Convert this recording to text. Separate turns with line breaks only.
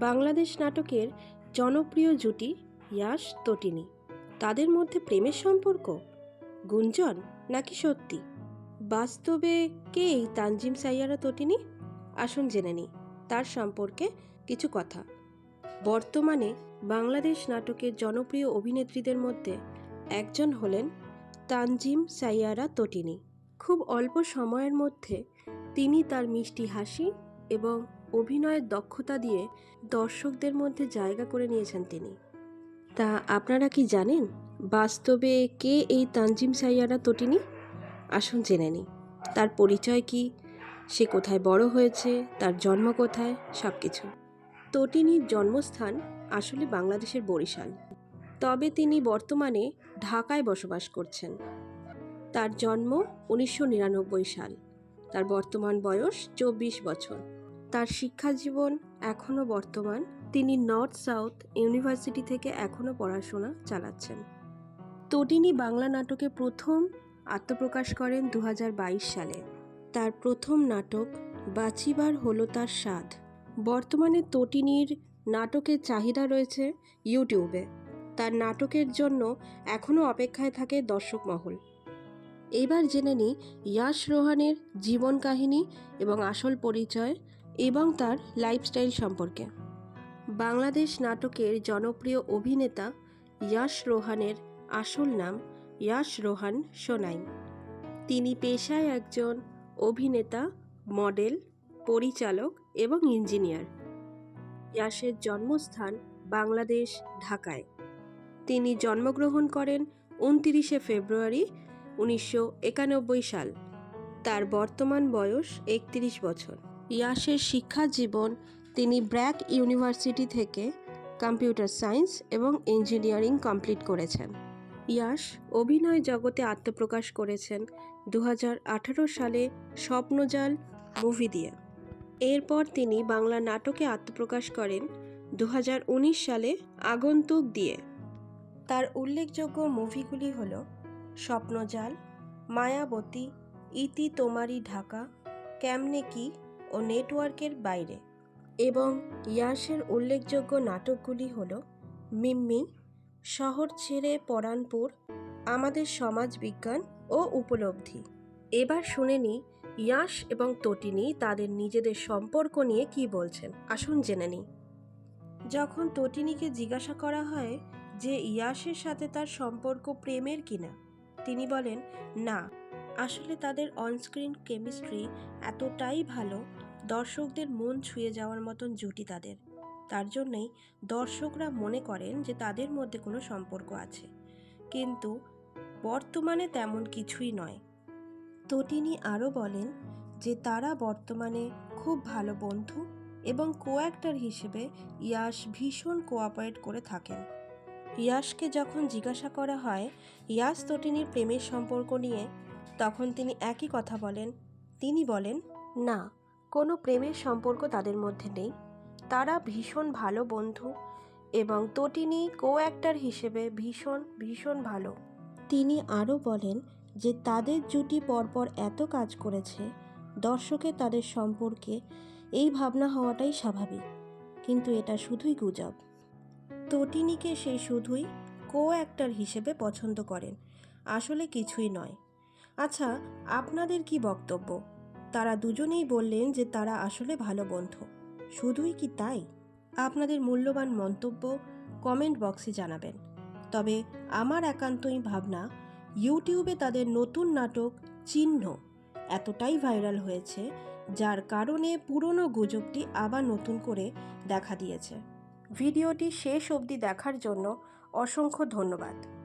বাংলাদেশ নাটকের জনপ্রিয় জুটি ইয়াশ তটিনী। তাদের মধ্যে প্রেমের সম্পর্ক? গুঞ্জন নাকি সত্যি? বাস্তবে কে এই তানজিম সাইয়ারা তটিনী? আসুন জেনে নিই, তার সম্পর্কে কিছু কথা। বর্তমানে বাংলাদেশ নাটকের জনপ্রিয় অভিনেত্রীদের মধ্যে একজন হলেন তানজিম সাইয়ারা তটিনী। খুব অল্প সময়ের মধ্যে তিনি তার মিষ্টি হাসি এবং অভিনয়ের দক্ষতা দিয়ে দর্শকদের মধ্যে জায়গা করে নিয়েছেন তিনি। তা আপনারা কি জানেন বাস্তবে কে এই তানজিম সাইয়ারা তটিনী? আসুন জেনে নিই। তার পরিচয় কি? সে কোথায় বড় হয়েছে? তার জন্ম কোথায়? সব কিছু তটিনীর জন্মস্থান আসলে বাংলাদেশের বরিশাল। তবে তিনি বর্তমানে ঢাকায় বসবাস করছেন। তার জন্ম উনিশশো নিরানব্বই সাল। তার বর্তমান বয়স চব্বিশ বছর। তার শিক্ষা জীবন এখনও বর্তমান। তিনি নর্থ সাউথ ইউনিভার্সিটি থেকে এখনও পড়াশোনা চালাচ্ছেন। তটিনী বাংলা নাটকে প্রথম আত্মপ্রকাশ করেন দু হাজার বাইশ সালে। তার প্রথম নাটক বাঁচিবার হলো তার স্বাদ। বর্তমানে তটিনীর নাটকের চাহিদা রয়েছে ইউটিউবে। তার নাটকের জন্য এখনও অপেক্ষায় থাকে দর্শক মহল। এবার জেনে নিই ইয়াশ রোহানের জীবন কাহিনী এবং আসল পরিচয় এবং তার লাইফস্টাইল সম্পর্কে। বাংলাদেশ নাটকের জনপ্রিয় অভিনেতা ইয়াশ রোহানের আসল নাম ইয়াশ রোহান সোনাই। তিনি পেশায় একজন অভিনেতা, মডেল, পরিচালক এবং ইঞ্জিনিয়ার। ইয়াশের জন্মস্থান বাংলাদেশ, ঢাকায়। তিনি জন্মগ্রহণ করেন উনতিরিশে ফেব্রুয়ারি উনিশশো একানব্বই সাল। তার বর্তমান বয়স একত্রিশ বছর। ইয়াশের শিক্ষা জীবন, তিনি ব্র্যাক ইউনিভার্সিটি থেকে কম্পিউটার সায়েন্স এবং ইঞ্জিনিয়ারিং কমপ্লিট করেছেন। ইয়াশ অভিনয় জগতে আত্মপ্রকাশ করেছেন দু হাজার আঠারো সালে স্বপ্নজাল মুভি দিয়ে। এরপর তিনি বাংলা নাটকে আত্মপ্রকাশ করেন দু হাজার উনিশ সালে আগন্তুক দিয়ে। তার উল্লেখযোগ্য মুভিগুলি হল স্বপ্নজাল, মায়াবতী, ইতি তোমারি ঢাকা, কেমনে কি ও নেটওয়ার্কের বাইরে এবং ইয়াসের উল্লেখযোগ্য নাটকগুলি হল মিম্মি, শহর ছেড়ে পরানপুর, আমাদের সমাজ বিজ্ঞান ও উপলব্ধি। এবার শুনে নি ইয়াশ এবং তটিনী তাদের নিজেদের সম্পর্ক নিয়ে কি বলছেন। আসুন জেনে নিই যখন তটিনীকে জিজ্ঞাসা করা হয় যে ইয়াশের সাথে তার সম্পর্ক প্রেমের কিনা, তিনি বলেন, না। আসলে তাদের অনস্ক্রিন কেমিস্ট্রি এতটাই ভালো, দর্শকদের মন ছুঁয়ে যাওয়ার মতন জুটি তাদের। তার জন্যই দর্শকরা মনে করেন যে তাদের মধ্যে কোনো সম্পর্ক আছে। কিন্তু বর্তমানে তেমন কিছুই নয়। তটিনী আরও বলেন যে তারা বর্তমানে খুব ভালো বন্ধু এবং কো অ্যাক্টর হিসেবে ইয়াশ ভীষণ কোঅপারেট করে থাকেন। ইয়াশকে যখন জিজ্ঞাসা করা হয়, ইয়াশ তটিনীর প্রেমের সম্পর্ক নিয়ে তখন তিনি একই কথা বলেন। তিনি বলেন না কোনো প্রেমের সম্পর্ক তাদের মধ্যে নেই। তারা ভীষণ ভালো বন্ধু এবং তটিনী কো অ্যাক্টর হিসেবে ভীষণ ভীষণ ভালো। তিনি আরও বলেন যে তাদের জুটি পরপর এত কাজ করেছে দর্শকের তাদের সম্পর্কে এই ভাবনা হওয়াটাই স্বাভাবিক। কিন্তু এটা শুধুই গুজব। তটিনীকে সে শুধুই কো অ্যাক্টর হিসেবে পছন্দ করেন। আসলে কিছুই নয়। আচ্ছা আপনাদের কি বক্তব্য? তারা দুজনেই বললেন যে তারা আসলে ভালো বন্ধু। শুধুই কি তাই? আপনাদের মূল্যবান মন্তব্য কমেন্ট বক্সে জানাবেন। তবে আমার একান্তই ভাবনা, ইউটিউবে তাদের নতুন নাটক চিহ্ন এতটাই ভাইরাল হয়েছে, যার কারণে পুরনো গুজবটি আবার নতুন করে দেখা দিয়েছে। ভিডিওটি শেষ অবধি দেখার জন্য অসংখ্য ধন্যবাদ।